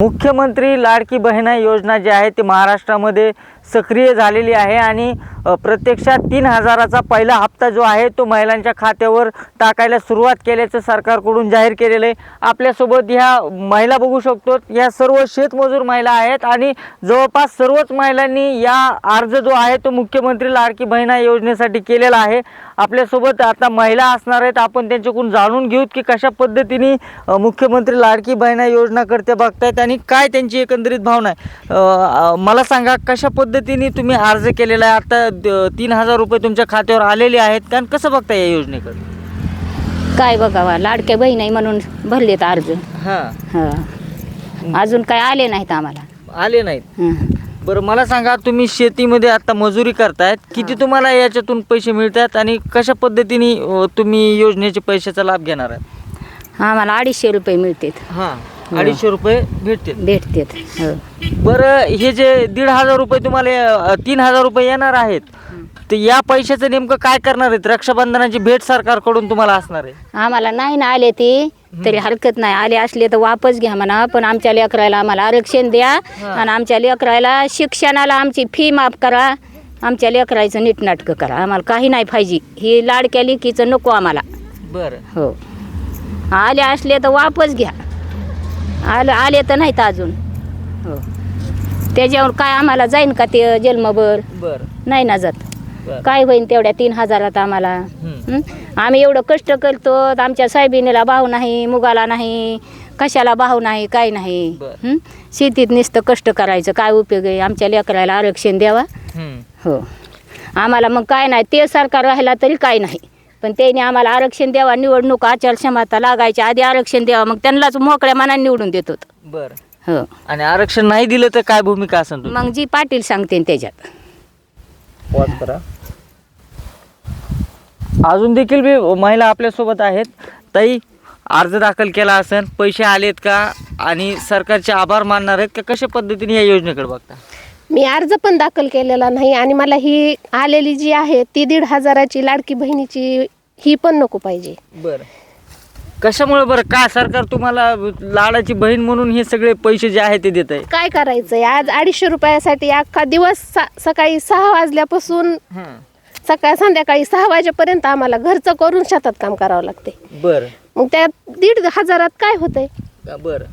मुख्यमंत्री लाडकी बहिणा योजना जी आहे ती महाराष्ट्रामध्ये सक्रिय झालेली आहे आणि प्रत्यक्षात तीन हजाराचा पहिला हप्ता जो आहे तो महिलांच्या खात्यावर टाकायला सुरुवात केल्याचं सरकारकडून जाहीर केलेलं आहे. आपल्यासोबत ह्या महिला बघू शकतो. या सर्व शेतमजूर महिला आहेत आणि जवळपास सर्वच महिलांनी या अर्ज जो आहे तो मुख्यमंत्री लाडकी बहिणा योजनेसाठी केलेला आहे. आपल्यासोबत आता महिला असणार आहेत. आपण त्यांच्याकडून जाणून घेऊत की कशा पद्धतीने मुख्यमंत्री लाडकी बहिणा योजना करते बघतायत आणि काय त्यांची एकंदरीत भावना आहे. मला सांगा कशा पद्धतीने तुम्ही अर्ज केलेला आहे. आता तीन हजार रुपये तुमच्या खात्यावर आलेले आहेत. कारण कसं बघता या योजनेकडे? काय बघावा? लाडक्या बहीण आहे म्हणून भरलेत अर्ज. हां. हं. अजून काय आले नाहीत आम्हाला. आले नाहीत. हं. बरं मला सांगा तुम्ही शेतीमध्ये आता मजुरी करतायत. किती तुम्हाला याच्यातून पैसे मिळतात आणि कशा पद्धतीने अ, तुम्ही योजनेचे पैशाचा लाभ घेणार आहे आम्हाला अडीचशे रुपये मिळतात. हां. अडीचशे रुपये भेटतील. भेटतात हो. बरं हे जे दीड हजार रुपये तुम्हाला तीन हजार रुपये येणार आहेत तर या पैशाचं नेमकं काय करणार आहेत? रक्षाबंधनाची भेट सरकारकडून तुम्हाला असणार आहे. आम्हाला नाही ना आले ते तरी हरकत नाही. आले असले तर वापस घ्या म्हणा पण आमच्या लेकराला आम्हाला आरक्षण द्या. आणि आमच्या लेकराला शिक्षणाला आमची फी माफ करा. आमच्या लेकराचं नीटनाटकं करा. आम्हाला काही नाही पाहिजे. ही लाडक्या लेकीचं नको आम्हाला. बरं. हो. आले असले तर वापस घ्या. आले आले तर नाहीत अजून. हो. त्याच्यावर काय आम्हाला जाईन का ते जन्मभर? बरं. नाही ना जात. बरं. काय होईन तेवढ्या तीन हजारात आम्हाला? हम्म. हं? आम्ही एवढं कष्ट करतो तर आमच्या साहेबिनीला भाव नाही मुगाला नाही कशाला भाव नाही काय नाही. बरं. हं? शेतीत नुसतं कष्ट करायचं काय उपयोग आहे? आमच्या लेकराला आरक्षण द्यावा. हम्म. हो. आम्हाला मग काय नाही ते सरकार राहिला तरी काय नाही. पण त्यांनी आम्हाला आरक्षण द्यावा निवडणूक आचारक्षमता लागायच्या आधी आरक्षण द्यावा मग त्यांनाच मोकळ्या मनाने निवडून देत होतं. बरं. हो. आणि आरक्षण नाही दिलं तर काय भूमिका असेल तुमची? मग जी पाटील सांगते त्याच्यात. पॉज करा. अजून देखील बी महिला आपल्यासोबत आहेत. ताई अर्ज दाखल केला असेल पैसे आलेत का? आणि सरकारचे आभार मानणार आहेत का? कशा पद्धतीने या योजनेकडे बघता? मी अर्ज पण दाखल केलेला नाही आणि मला ही आलेली जी आहे ती दीड हजाराची लाडकी बहिणीची ही पण नको पाहिजे. बरं. कशामुळे बरं? का सरकार तुम्हाला लाडाची बहीण म्हणून हे सगळे पैसे जे आहे ते देत आहे? काय करायचंय? आज अडीचशे रुपयासाठी अख्खा दिवस सा- सकाळी सहा वाजल्यापासून सकाळ संध्याकाळी सहा वाजेपर्यंत आम्हाला घरचं करून शेतात काम करावं लागते. बरं. मग त्या दीड हजारात काय होतंय? का बरं?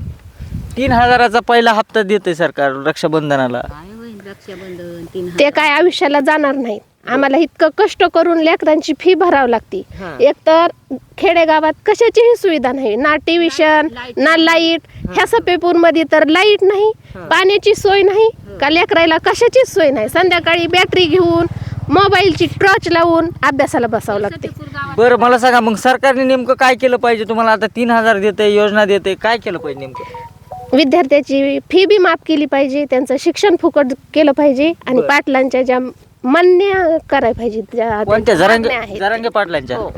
तीन हजाराचा पहिला हप्ता देते सरकार रक्षाबंधनाला. ते काय आयुष्याला जाणार नाही आम्हाला इतकं कष्ट करून लेकरांची फी भरावी लागते. हा. एकतर खेडेगावात कशाचीही सुविधा नाही. ना टेलिव्हिजन ना लाइट ह्या सपेपूरमध्ये तर लाइट नाही पाण्याची सोय नाही. का लेकरायला कशाचीच सोय नाही? संध्याकाळी बॅटरी घेऊन मोबाईलची टॉर्च लावून अभ्यासाला बसावं लागते. बरं मला सांगा मग सरकारने नेमकं काय केलं पाहिजे? तुम्हाला आता तीन हजार देते योजना देते काय केलं पाहिजे नेमकं? विद्यार्थ्याची फी बी माफ केली पाहिजे त्यांचं शिक्षण फुकट केलं पाहिजे आणि बरं. पाटलांच्या ज्या मान्य करायला पाहिजे ज्या कोणत्या त्यांच्या जरांगे मागण्या आहेत. जरांगे पाटलांच्या हो.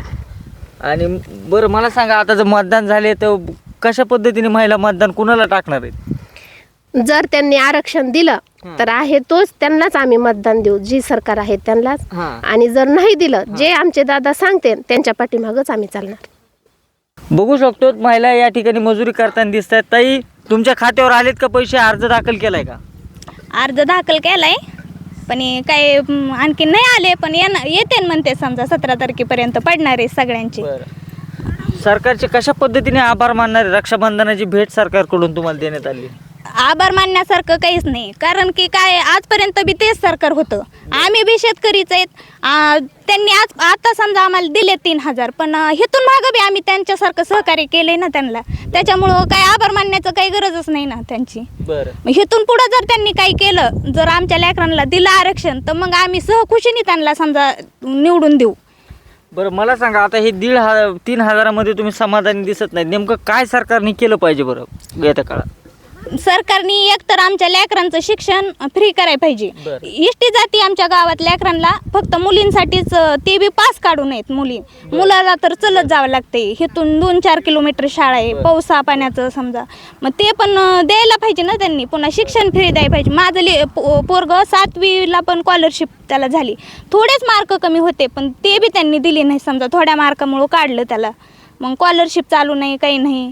आणि बरं मला सांगा आता जर मतदान झाले तर कशा पद्धतीने महिला मतदान कुणाला टाकणार आहेत जर त्यांनी आरक्षण दिलं तर आहे तोच त्यांनाच आम्ही मतदान देऊ जी सरकार आहे त्यांनाच हां. आणि जर नाही दिलं जे आमचे दादा सांगते त्यांच्या पाठीमागच आम्ही चालणार बघू शकतो महिला या ठिकाणी मजुरी करताना दिसत आहेत ताई तुमच्या खात्यावर आलेत का पैसे? अर्ज दाखल केलाय का? अर्ज दाखल केलाय पण काय म, आणखी नाही आले पण येणार येते म्हणते समजा सतरा तारखेपर्यंत पडणार आहे सगळ्यांचे. सरकारचे कशा पद्धतीने आभार मानणारे रक्षाबंधनाची भेट सरकारकडून तुम्हाला देण्यात आली? आभार मानण्यासारखं काहीच नाही. कारण की काय आजपर्यंत बी तेच सरकार होतं. आम्ही बी शेतकरीच आहेत. त्यांनी आज आता समजा आम्हाला दिले तीन हजार पण हेतून मागं बी आम्ही त्यांच्यासारखं सहकार्य केले ना त्यांना. त्याच्यामुळं काय आभार मानण्याचं काही गरजच नाही ना त्यांची. बरं. हेतून पुढं जर त्यांनी काही केलं जर आमच्या लेकरांना दिलं आरक्षण तर मग आम्ही सहखुशीने त्यांना समजा निवडून देऊ. बरं मला सांगा आता हे दीड हा तीन हजारामध्ये तुम्ही समाधानी दिसत नाही. नेमकं काय सरकारने केलं पाहिजे बरं येत्या काळात? सरकारने एकतर आमच्या लेकरांचं शिक्षण फ्री करायला पाहिजे. बरं. इष्टी जाती आमच्या गावात लेकरांना फक्त मुलींसाठीच अं, ते बी पास काढू नयेत मुली. मुलाला तर चलत जावं लागते हेतून दोन चार किलोमीटर शाळा आहे पावसा पाण्याचं समजा. मग ते पण अं, द्यायला पाहिजे ना त्यांनी. पुन्हा शिक्षण फ्री द्यायला पाहिजे. माझं ले पो- पोरग सातवीला पण स्कॉलरशिप त्याला झाली. थोडेच मार्क कमी होते पण ते बी त्यांनी दिले नाही. समजा थोड्या मार्कामुळं काढलं त्याला. मग स्कॉलरशिप चालू नाही काही नाही.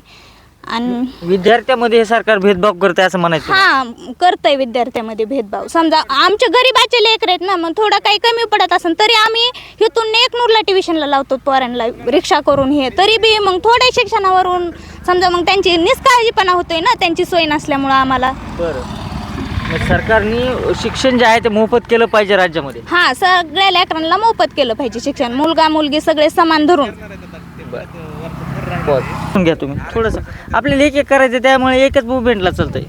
आणि विद्यार्थ्यामध्ये हे सरकार भेदभाव करते असं म्हणायचं हा करतंय विद्यार्थ्यामध्ये भेदभाव. समजा आमच्या गरीबाचे लेकर आहेत ना मग थोडं काही कमी पडत असेल तरी आम्ही इथून एकनूरला ट्युशनला लावतो पोरांना रिक्षा करून हे. तरी बी मग थोड्या शिक्षणावरून समजा मग त्यांची निष्काळजीपणा होतोय ना त्यांची सोय नसल्यामुळं आम्हाला. बरं. मग सरकारने शिक्षण जे आहे ते मोफत केलं पाहिजे राज्यामध्ये? हा सगळ्या लेकरांना मोफत केलं पाहिजे शिक्षण. मुलगा मुलगी सगळे समान धरून. बरं. घ्या तुम्ही थोडंसं. आपल्याला एक एक करायचं त्यामुळे एकच मुवमेंटला चालतंय.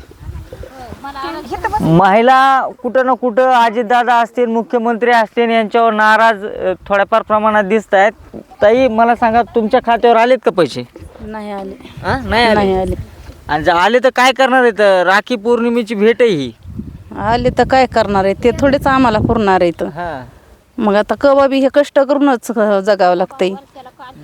महिला कुठं ना कुठं अजितदादा असतील मुख्यमंत्री असतील यांच्यावर नाराज अ, थोड्याफार प्रमाणात दिसत आहेत ताई मला सांगा तुमच्या खात्यावर आलेत का पैसे? नाही आले. हा? नाही नाही आले. आले आणि जर आले तर काय करणार आहेत? राखी पौर्णिमेची भेट आहे ही. आले तर काय करणार आहे ते थोडेच आम्हाला पुरणार आहेत. हा. मग आता कवा बी हे कष्ट करूनच जगावं लागतंय.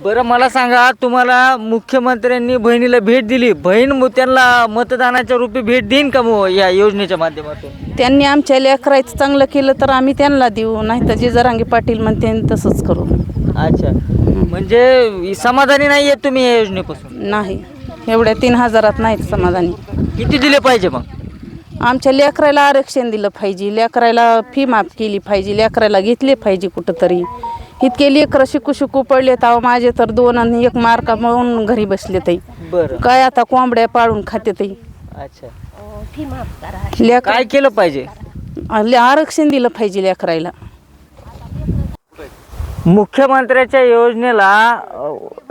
बरं मला सांगा तुम्हाला मुख्यमंत्र्यांनी बहिणीला भेट दिली. बहीण त्यांना मतदानाच्या रूपी भेट देईन का मग या योजनेच्या माध्यमातून? त्यांनी आमच्या लेकरायचं चांगलं केलं तर आम्ही त्यांना देऊ नाही तर जे जरांगी पाटील म्हणते तसंच करू. अच्छा. म्हणजे समाधानी नाही आहेत तुम्ही या योजनेपासून? नाही. एवढ्या तीन हजारात नाहीत समाधानी. किती दिले पाहिजे मग? आमच्या लेकराला आरक्षण दिलं पाहिजे. लेकराला फी माफ केली पाहिजे. लेकराला घेतले पाहिजे कुठंतरी. इतके लेकरं शिकू शिकू पडले तर माझे तर दोन आणि एक मार्का म्हणून घरी बसले ताई. बरं. काय आता कोंबड्या पाळून खाते ताई. अच्छा. लेकर काय केलं पाहिजे? आरक्षण दिलं पाहिजे लेकरायला. मुख्यमंत्र्याच्या योजनेला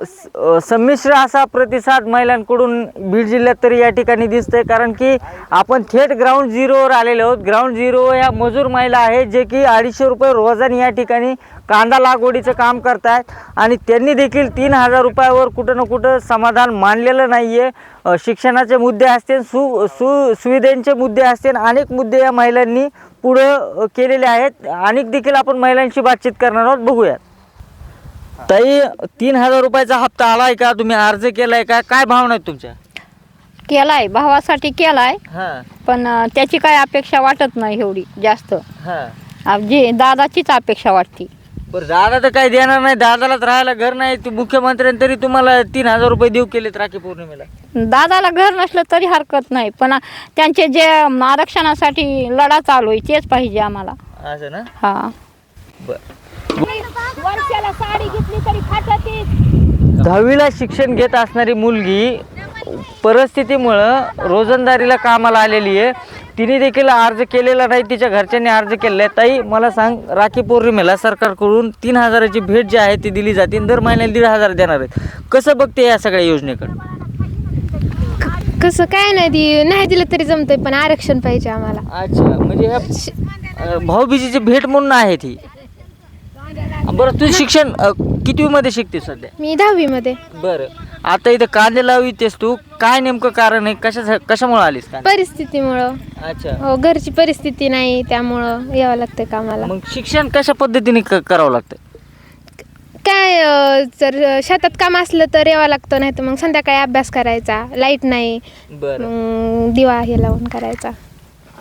स- संमिश्र असा प्रतिसाद महिलांकडून बीड जिल्ह्यात तरी या ठिकाणी दिसतंय. कारण की आपण थेट ग्राउंड झिरोवर आलेलो आहोत. ग्राउंड झिरो ह्या मजूर महिला आहेत जे की अडीचशे रुपये रोजाने या ठिकाणी कांदा लागवडीचं काम करतायत. आणि त्यांनी देखील तीन हजार रुपयावर कुठं ना कुठं समाधान मानलेलं नाही आहे शिक्षणाचे मुद्दे असतील सु सु सुविधांचे मुद्दे असतील अनेक मुद्दे या महिलांनी पुढं केलेले आहेत. अनेक देखील आपण महिलांशी बातचीत करणार आहोत. बघूयात. ताई तीन हजार रुपयाचा हप्ता आलाय का? तुम्ही अर्ज केलाय का? काय भावना आहेत तुमच्या? केलाय. भावासाठी केलाय. हां. पण अं, त्याची काय अपेक्षा वाटत नाही एवढी जास्त. हां. आ, जे दादाचीच अपेक्षा वाटते. बरं दादा तर काही देणार नाही. दादालाच राहायला घर नाही. तू मुख्यमंत्र्यांनी तरी तुम्हाला तीन हजार रुपये देऊ केलेत राखी पौर्णिमेला. दादाला घर नसलं तरी हरकत नाही. पण त्यांचे जे आरक्षणासाठी लढा चालू आहे तेच पाहिजे आम्हाला. असं ना? हा. बरं. दहावीला शिक्षण घेत असणारी मुलगी परिस्थितीमुळं रोजंदारीला कामाला आलेली आहे. तिने देखील अर्ज केलेला नाही तिच्या घरच्यांनी अर्ज केलेला आहे. ताई मला सांग राखी पौर्णिमेला सरकारकडून तीन हजाराची भेट जी आहे ती दिली जाते दर महिन्याला दीड हजार देणार आहेत. कसं बघते या सगळ्या योजनेकडं? कसं काय नाही ती नाही दिलं तरी जमतंय पण आरक्षण पाहिजे आम्हाला. अच्छा म्हणजे ह्या अं, भाऊबीजीची भेट म्हणून आहे ती. बरं तू शिक्षण किती मध्ये शिकते सध्या? मी दहावीमध्ये. बरं. आता इथं कांदे लावितेस तू. काय नेमकं कारण आहे? कशा कशामुळे आलीस कांदे? परिस्थितीमुळं. अच्छा. हो घरची परिस्थिती नाही त्यामुळं यावं लागतं कामाला. मग शिक्षण कशा पद्धतीने क- करावं लागतं? काय अं, जर शेतात काम असलं तर यावं लागतं नाही तर मग संध्याकाळी अभ्यास करायचा. लाइट नाही. बरं. मग दिवा हे लावून करायचा.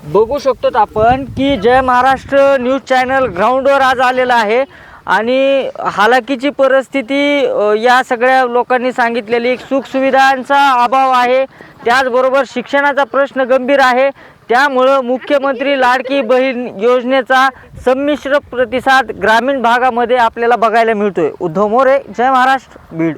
बघू शकतो आपण की जय महाराष्ट्र न्यूज चॅनल ग्राउंडवर आज आलेला आहे. आणि हालाकीची परिस्थिती या सगळ्या लोकांनी सांगितलेली एक सुखसुविधांचा अभाव आहे. त्याचबरोबर शिक्षणाचा प्रश्न गंभीर आहे. त्यामुळं मुख्यमंत्री लाडकी बहीण योजनेचा संमिश्र प्रतिसाद ग्रामीण भागामध्ये आपल्याला बघायला मिळतोय. उद्धव मोरे जय महाराष्ट्र बीड.